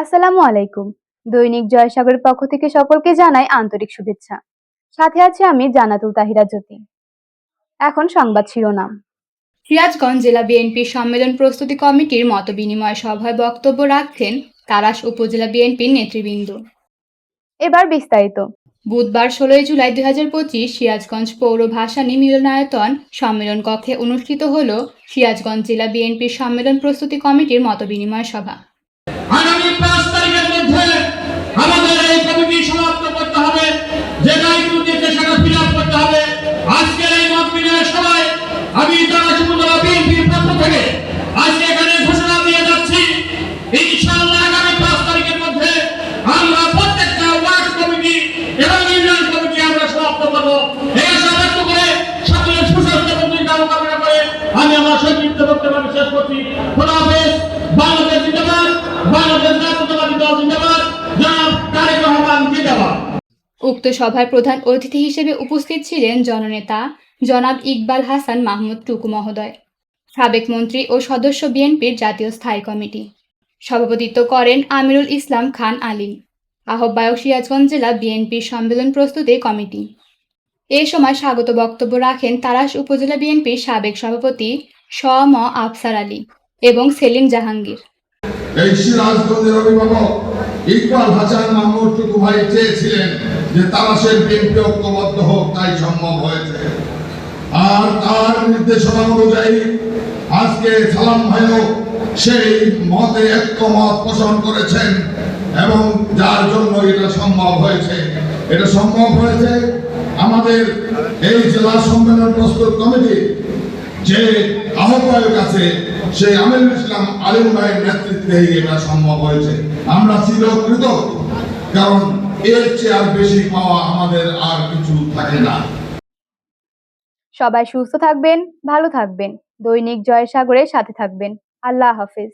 আসসালামু আলাইকুম। দৈনিক জয়সাগরের পক্ষ থেকে সকলকে জানাই আন্তরিক শুভেচ্ছা। সাথে আছে আমি জানাতুল তাহিরা জ্যোতি। এখন সংবাদ শিরোনাম। সিরাজগঞ্জ জেলা বিএনপির সম্মেলন প্রস্তুতি কমিটির মতবিনিময় সভায় বক্তব্য রাখছেন তারাস উপজেলা বিএনপির নেতৃবৃন্দ। এবার বিস্তারিত। বুধবার ষোলোই জুলাই দুই হাজার পঁচিশ সিরাজগঞ্জ পৌর ভাসানী মিলনায়তন সম্মেলন কক্ষে অনুষ্ঠিত হল সিরাজগঞ্জ জেলা বিএনপির সম্মেলন প্রস্তুতি কমিটির মতবিনিময় সভা। আগামী পাঁচ তারিখের মধ্যে আমাদের এই কমিটি সমাপ্ত করতে হবে, যে দায়িত্ব দিয়েছে সেটা ফিল করতে হবে। আজকের এই মত বিনিময় সভায় আমি তারা উপজেলা বিএনপির পক্ষ আজকে এখানে ঘোষণা দিয়ে যাচ্ছি, ইনশাআল্লাহ আগামী পাঁচ তারিখের মধ্যে আমরা প্রত্যেকটা ওয়ার্ড কমিটি এবং ইউনিয়ন কমিটি আমরা সমাপ্ত করব। এই আশা ব্যক্ত করে সকলের সুস্বাস্থ্য এবং কামনা করে আমি আমার সংক্ষিপ্ত বক্তব্য শেষ করছি। খোলা হাফেজ। উক্ত সভায় প্রধান অতিথি হিসেবে উপস্থিত ছিলেন জননেতা জনাব ইকবাল হাসান মাহমুদ টুকু মহোদয়, সাবেক মন্ত্রী ও সদস্য বিএনপির জাতীয় স্থায়ী কমিটি। সভাপতিত্ব করেন আমিরুল ইসলাম খান আলী। আহ্বায়ক সিরাজগঞ্জ জেলা বিএনপির সম্মেলন প্রস্তুতি কমিটি। এ সময় স্বাগত বক্তব্য রাখেন তারাস উপজেলা বিএনপির সাবেক সভাপতি স ম আফসার আলী এবং সেলিম জাহাঙ্গীর। এই সিরাজগঞ্জের অভিভাবক ইকবাল হাসান মাহমুদ টুকু ভাই চেয়েছিলেন যে তারাশের বিএনপি ঐক্যবদ্ধ হোক, তাই সম্ভব হয়েছে। আর তার নির্দেশনা অনুযায়ী আজকে সালাম ভাইও সেই মতে ঐক্যমত পোষণ করেছেন এবং যার জন্য এটা সম্ভব হয়েছে। এটা সম্ভব হয়েছে আমাদের এই জেলা সম্মেলন প্রস্তুত কমিটি যে আহ্বায়ক আছে, সেই আমিরুল ইসলাম আলিম ভাইয়ের নেতৃত্বে এটা সম্ভব হয়েছে। আমরা চিরকৃত, কারণ এর চেয়ে আর বেশি পাওয়া আমাদের আর কিছু থাকে না। সবাই সুস্থ থাকবেন, ভালো থাকবেন। দৈনিক জয়সাগরের সাথে থাকবেন। আল্লাহ হাফেজ।